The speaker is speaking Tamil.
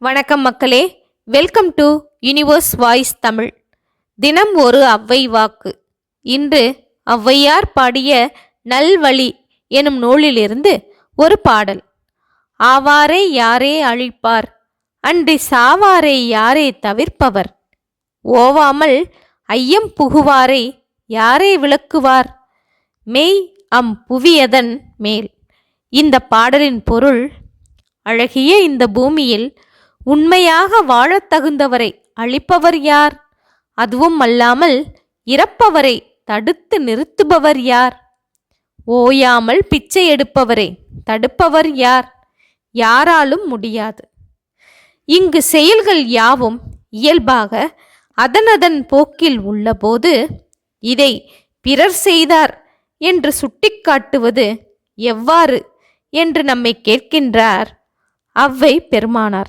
வணக்கம் மக்களே. Welcome to universe voice Tamil தினம் ஒரு அவ்வை வாக்கு. இன்று ஔவையார் பாடிய நல்வழி எனும் நூலிலிருந்து ஒரு பாடல். ஆவாரே யாரே அழிப்பார்? அன்றி சாவாரே யாரே தவிர்ப்பவர்? ஓவாமல் ஐயம் புகுவாரை யாரே விளக்குவார்? மெய் அம் புவியதன் மேல். இந்த பாடலின் பொருள் அழகிய இந்த பூமியில் உண்மையாக வாழத் தகுந்தவரை அழிப்பவர் யார்? அதுவும் அல்லாமல் இறப்பவரை தடுத்து நிறுத்துபவர் யார்? ஓயாமல் பிச்சை எடுப்பவரை தடுப்பவர் யார்? யாராலும் முடியாது. இங்கு செயல்கள் யாவும் இயல்பாக அதனதன் போக்கில் உள்ளபோது இதை பிறர் செய்தார் என்று சுட்டிக்காட்டுவது எவ்வாறு? என்று நம்மை கேட்கின்றார் அவ்வை பெருமானார்.